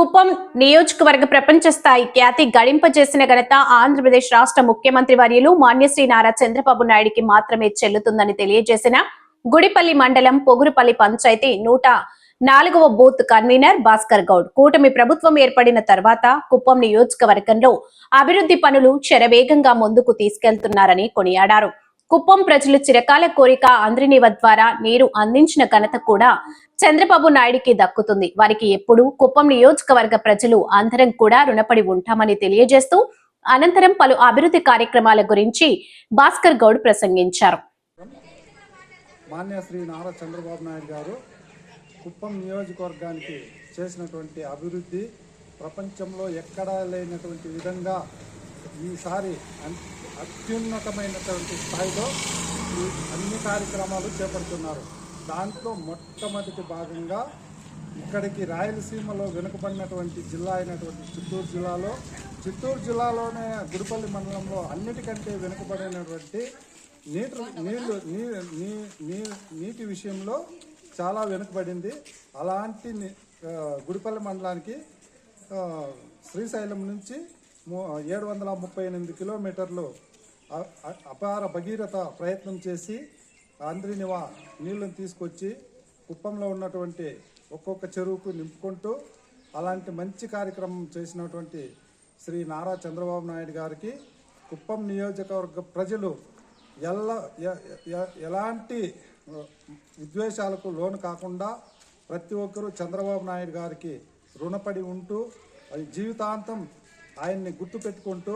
కుప్పం నియోజకవర్గ ప్రపంచ స్థాయి ఖ్యాతి గడింపజేసిన ఘనత ఆంధ్రప్రదేశ్ రాష్ట్ర ముఖ్యమంత్రి వర్యులు మాన్యశ్రీ నారా చంద్రబాబు నాయుడికి మాత్రమే చెల్లుతుందని తెలియజేసిన గుడిపల్లి మండలం పొగురుపల్లి పంచాయతీ నూట నాలుగవ బూత్ కన్వీనర్ భాస్కర్ గౌడ్. కూటమి ప్రభుత్వం ఏర్పడిన తర్వాత కుప్పం నియోజకవర్గంలో అభివృద్ధి పనులు శరవేగంగా ముందుకు తీసుకెళ్తున్నారని కొనియాడారు. కుప్పం ప్రజలు చిరకాల కోరిక అంద్రినివ ద్వారా నీరు అందించిన ఘనత కూడా చంద్రబాబు నాయుడికి దక్కుతుంది. వారికి ఎప్పుడు కుప్పం నియోజకవర్గ ప్రజలు అందరం కూడా రుణపడి ఉంటామని తెలియజేస్తూ అనంతరం పలు అభివృద్ధి కార్యక్రమాల గురించి భాస్కర్ గౌడ్ ప్రసంగించారు. మాన్య శ్రీ నారా చంద్రబాబు నాయుడు గారు కుప్పం నియోజకవర్గానికి చేసినటువంటి అభివృద్ధి ప్రపంచంలో ఎక్కడా లేనటువంటి విధంగా ఈసారి అత్యున్నతమైనటువంటి స్థాయిలో ఈ అన్ని కార్యక్రమాలు చేపడుతున్నారు. దాంట్లో మొట్టమొదటి భాగంగా ఇక్కడికి రాయలసీమలో వెనుకబడినటువంటి జిల్లా అయినటువంటి చిత్తూరు జిల్లాలో చిత్తూరు జిల్లాలోనే గుడిపల్లి మండలంలో అన్నిటికంటే వెనుకబడినటువంటి నీటి నీళ్ళు నీ నీ నీ- నీటి విషయంలో చాలా వెనుకబడింది. అలాంటి గుడిపల్లి మండలానికి శ్రీశైలం నుంచి ఏడు వందల ముప్పై ఎనిమిది కిలోమీటర్లు అపార భగీరథ ప్రయత్నం చేసి ఆంధ్రీనివా నీళ్ళను తీసుకొచ్చి కుప్పంలో ఉన్నటువంటి ఒక్కొక్క చెరువుకు నింపుకుంటూ అలాంటి మంచి కార్యక్రమం చేసినటువంటి శ్రీ నారా చంద్రబాబు నాయుడు గారికి కుప్పం నియోజకవర్గ ప్రజలు ఎల్ల ఎలాంటి విద్వేషాలకు లోను కాకుండా ప్రతి ఒక్కరూ చంద్రబాబు నాయుడు గారికి రుణపడి ఉంటూ జీవితాంతం ఆయన్ని గుర్తుపెట్టుకుంటూ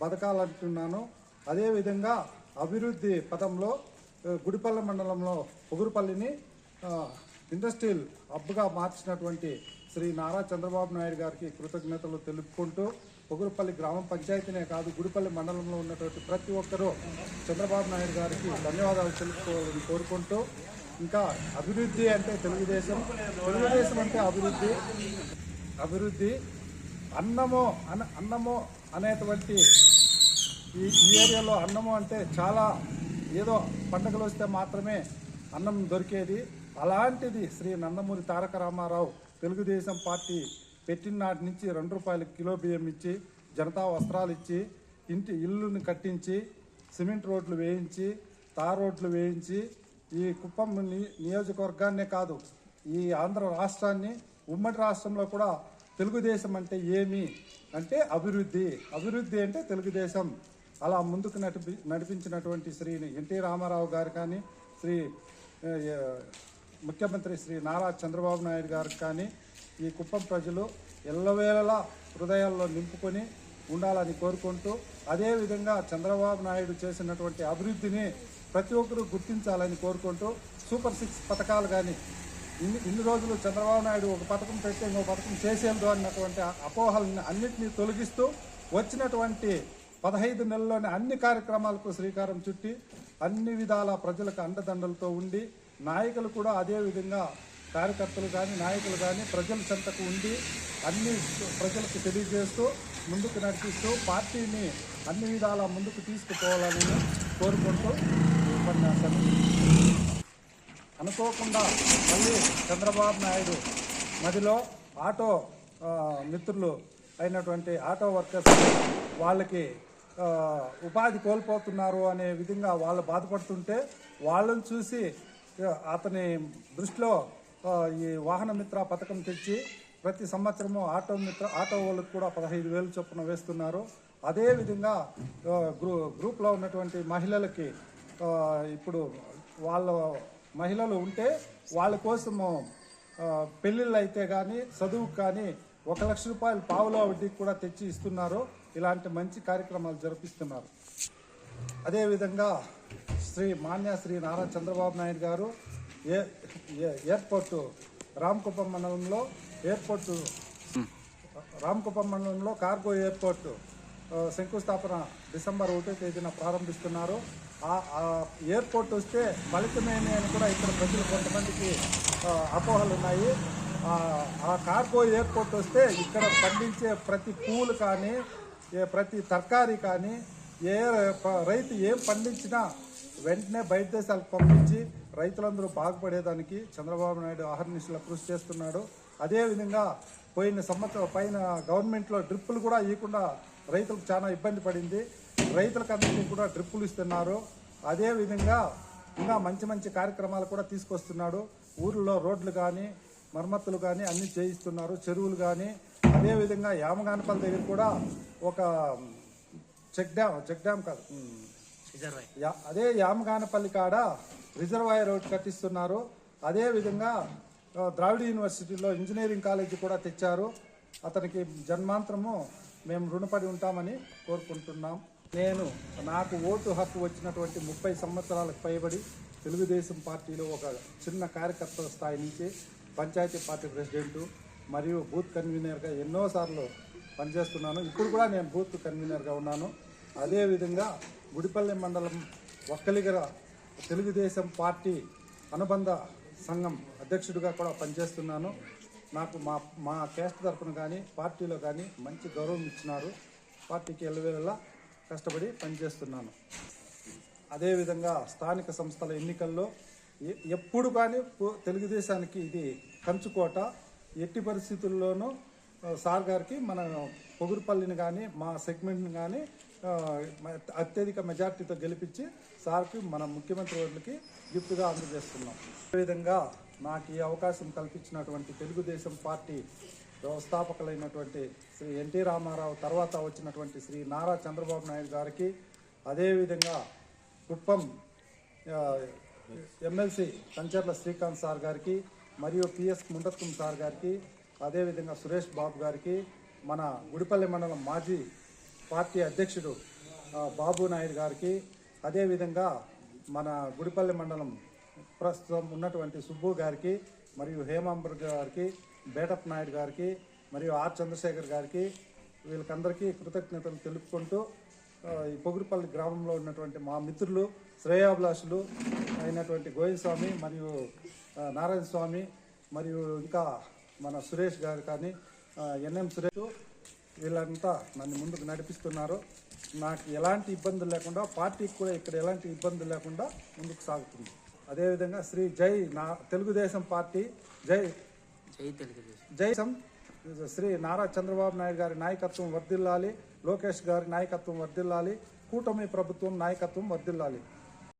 బతకాలంటున్నాను. అదేవిధంగా అభివృద్ధి పదంలో గుడిపల్లె గుడిపల్లి మండలంలో పొగురుపల్లిని ఇండస్ట్రియల్ హబ్గా మార్చినటువంటి శ్రీ నారా చంద్రబాబు నాయుడు గారికి కృతజ్ఞతలు తెలుపుకుంటూ పొగురుపల్లి గ్రామ పంచాయతీనే కాదు గుడిపల్లి మండలంలో ఉన్నటువంటి ప్రతి ఒక్కరూ చంద్రబాబు నాయుడు గారికి ధన్యవాదాలు తెలుపుకోవాలని కోరుకుంటూ ఇంకా అభివృద్ధి అంటే తెలుగుదేశం. తెలుగుదేశం అంటే అభివృద్ధి. అభివృద్ధి అన్నము అన్న అన్నము అనేటువంటి ఈ ఈ ఏరియాలో అన్నము అంటే చాలా ఏదో పండగలు వస్తే మాత్రమే అన్నం దొరికేది. అలాంటిది శ్రీ నందమూరి తారక రామారావు తెలుగుదేశం పార్టీ పెట్టిన నాటి నుంచి రెండు రూపాయల కిలో బియ్యం ఇచ్చి జనతా వస్త్రాలు ఇచ్చి ఇంటి ఇల్లుని కట్టించి సిమెంట్ రోడ్లు వేయించి తార్ రోడ్లు వేయించి ఈ కుప్పం ని- నియోజకవర్గాన్నే కాదు ఈ ఆంధ్ర రాష్ట్రాన్ని ఉమ్మడి రాష్ట్రంలో కూడా తెలుగుదేశం అంటే ఏమి? అంటే అభివృద్ధి. అభివృద్ధి అంటే తెలుగుదేశం. అలా ముందుకు నడిపి నడిపించినటువంటి శ్రీ ఎన్టీ రామారావు గారు కానీ శ్రీ ముఖ్యమంత్రి శ్రీ నారా చంద్రబాబు నాయుడు గారికి కానీ ఈ కుప్పం ప్రజలు ఎల్లవేళలా హృదయాల్లో నింపుకొని ఉండాలని కోరుకుంటూ అదేవిధంగా చంద్రబాబు నాయుడు చేసినటువంటి అభివృద్ధిని ప్రతి ఒక్కరూ గుర్తించాలని కోరుకుంటూ సూపర్ సిక్స్ పథకాలు కానీ ఇన్ని ఇన్ని రోజులు చంద్రబాబు నాయుడు ఒక పథకం పెట్టి ఇంకో పథకం చేసేందు అన్నటువంటి అపోహలను అన్నింటినీ తొలగిస్తూ వచ్చినటువంటి పదహైదు నెలల్లోనే అన్ని కార్యక్రమాలకు శ్రీకారం చుట్టి అన్ని విధాల ప్రజలకు అండదండలతో ఉండి నాయకులు కూడా అదే విధంగా కార్యకర్తలు కానీ నాయకులు కానీ ప్రజల చెంతకు ఉండి అన్ని ప్రజలకు తెలియజేస్తూ ముందుకు నడిపిస్తూ పార్టీని అన్ని విధాల ముందుకు తీసుకుపోవాలని కోరుకుంటూ ఉపన్యాసాన్ని అనుకోకుండా మళ్ళీ చంద్రబాబు నాయుడు మదిలో ఆటో మిత్రులు అయినటువంటి ఆటో వర్కర్స్ వాళ్ళకి ఉపాధి కోల్పోతున్నారు అనే విధంగా వాళ్ళు బాధపడుతుంటే వాళ్ళని చూసి అతని దృష్టిలో ఈ వాహన మిత్ర పథకం తెచ్చి ప్రతి సంవత్సరము ఆటో మిత్ర ఆటో వాళ్ళకు కూడా పదహైదు వేలు చొప్పున వేస్తున్నారు. అదేవిధంగా గ్రూ గ్రూప్లో ఉన్నటువంటి మహిళలకి ఇప్పుడు వాళ్ళ మహిళలు ఉంటే వాళ్ళ కోసము పెళ్ళిళ్ళు అయితే కానీ చదువుకు కానీ ఒక లక్ష రూపాయలు పావులో వడ్డీకి కూడా తెచ్చి ఇస్తున్నారు. ఇలాంటి మంచి కార్యక్రమాలు జరిపిస్తున్నారు. అదేవిధంగా శ్రీ మాన్య శ్రీ నారా చంద్రబాబు నాయుడు గారు ఏ ఎయిర్పోర్టు రామకుప్పం మండలంలో ఎయిర్పోర్టు రామకుప్పం మండలంలో కార్గో ఎయిర్పోర్ట్ శంకుస్థాపన డిసెంబర్ ఒకటో తేదీన ప్రారంభిస్తున్నారు. ఆ ఎయిర్పోర్ట్ వస్తే ఫలితమేమి అని కూడా ఇక్కడ ప్రజలు కొంతమందికి అపోహలు ఉన్నాయి. ఆ, కార్గో ఎయిర్పోర్ట్ వస్తే ఇక్కడ పండించే ప్రతి పూలు కానీ ఏ ప్రతి తరకారీ కానీ ఏ ప- రైతు ఏం పండించినా వెంటనే బయట దేశాలకు పంపించి రైతులందరూ బాగుపడేదానికి చంద్రబాబు నాయుడు ఆహర్నిశల కృషి చేస్తున్నాడు. అదేవిధంగా పోయిన సంవత్సరం పైన గవర్నమెంట్లో డ్రిప్పులు కూడా ఇవ్వకుండా రైతులకు చాలా ఇబ్బంది పడింది. రైతులకందరికీ కూడా డ్రిప్పులు ఇస్తున్నారు. అదేవిధంగా ఇంకా మంచి మంచి కార్యక్రమాలు కూడా తీసుకొస్తున్నాడు. ఊర్లో రోడ్లు కానీ మరమ్మతులు కానీ అన్ని చేయిస్తున్నారు. చెరువులు కానీ అదేవిధంగా యామగానపల్లి దగ్గర కూడా ఒక చెక్ డ్యామ్ చెక్ డ్యామ్ కాదు అదే యామగానపల్లి కాడ రిజర్వాయర్ ఒకటి కట్టిస్తున్నారు. అదే విధంగా ఆ, ద్రావిడ యూనివర్సిటీలో ఇంజనీరింగ్ కాలేజీ కూడా తెచ్చారు. అతనికి జన్మాంతరము మేము రుణపడి ఉంటామని కోరుకుంటున్నాం. నేను నాకు ఓటు హక్కు వచ్చినటువంటి ముప్పై సంవత్సరాలకు పైబడి తెలుగుదేశం పార్టీలో ఒక చిన్న కార్యకర్త స్థాయి నుంచి పంచాయతీ పార్టీ ప్రెసిడెంటు మరియు బూత్ కన్వీనర్గా ఎన్నోసార్లు పనిచేస్తున్నాను. ఇప్పుడు కూడా నేను బూత్ కన్వీనర్గా ఉన్నాను. అదేవిధంగా గుడిపల్లి మండలం ఒక్కలిగర తెలుగుదేశం పార్టీ అనుబంధ సంఘం అధ్యక్షుడిగా కూడా పనిచేస్తున్నాను. నాకు మా మా కేస్ట్ తరఫున కానీ పార్టీలో కానీ మంచి గౌరవం ఇచ్చినారు. పార్టీకి ఎల్లవేళలా కష్టపడి పనిచేస్తున్నాను. అదేవిధంగా స్థానిక సంస్థల ఎన్నికల్లో ఎప్పుడు కానీ తెలుగుదేశానికి ఇది కంచుకోట. ఎట్టి పరిస్థితుల్లోనూ సార్ గారికి మన పొగురుపల్లిని కానీ మా సెగ్మెంట్ని కానీ అత్యధిక మెజార్టీతో గెలిపించి సార్కి మన ముఖ్యమంత్రి వర్లకి గిఫ్ట్గా అందజేస్తున్నాం. అదేవిధంగా నాకు ఈ అవకాశం కల్పించినటువంటి తెలుగుదేశం పార్టీ వ్యవస్థాపకులైనటువంటి శ్రీ ఎన్టీ రామారావు తర్వాత వచ్చినటువంటి శ్రీ నారా చంద్రబాబు నాయుడు గారికి అదేవిధంగా కుప్పం ఎమ్మెల్సీ కంచర్ల శ్రీకాంత్ సార్ గారికి మరియు పిఎస్ ముండత్కుం సార్ గారికి అదేవిధంగా సురేష్ బాబు గారికి మన గుడిపల్లి మండలం మాజీ పార్టీ అధ్యక్షుడు బాబు నాయుడు గారికి అదేవిధంగా మన గుడిపల్లి మండలం ప్రస్తుతం ఉన్నటువంటి సుబ్బు గారికి మరియు హేమాంబర్ గారికి బేటప్ నాయుడు గారికి మరియు ఆర్ చంద్రశేఖర్ గారికి వీళ్ళకందరికీ కృతజ్ఞతలు తెలుపుకుంటూ ఈ పొగురుపల్లి గ్రామంలో ఉన్నటువంటి మా మిత్రులు శ్రేయాభిలాషులు అయినటువంటి గోవిందస్వామి మరియు నారాయణ స్వామి మరియు ఇంకా మన సురేష్ గారు కానీ ఎన్ఎం సురేష్ వీళ్ళంతా నన్ను ముందుకు నడిపిస్తున్నారు నాకు ఎలాంటి ఇబ్బందులు లేకుండా పార్టీకి కూడా ఇక్కడ ఎలాంటి ఇబ్బందులు లేకుండా ముందుకు సాగుతుంది అదేవిధంగా శ్రీ జై నా తెలుగుదేశం పార్టీ జై జై తెలుగుదేశం జైసం శ్రీ నారా చంద్రబాబు నాయుడు గారి నాయకత్వం వర్ధిల్లాలి లోకేష్ గారి నాయకత్వం వర్దిల్లాలి కూటమి ప్రభుత్వం నాయకత్వం వర్దిల్లాలి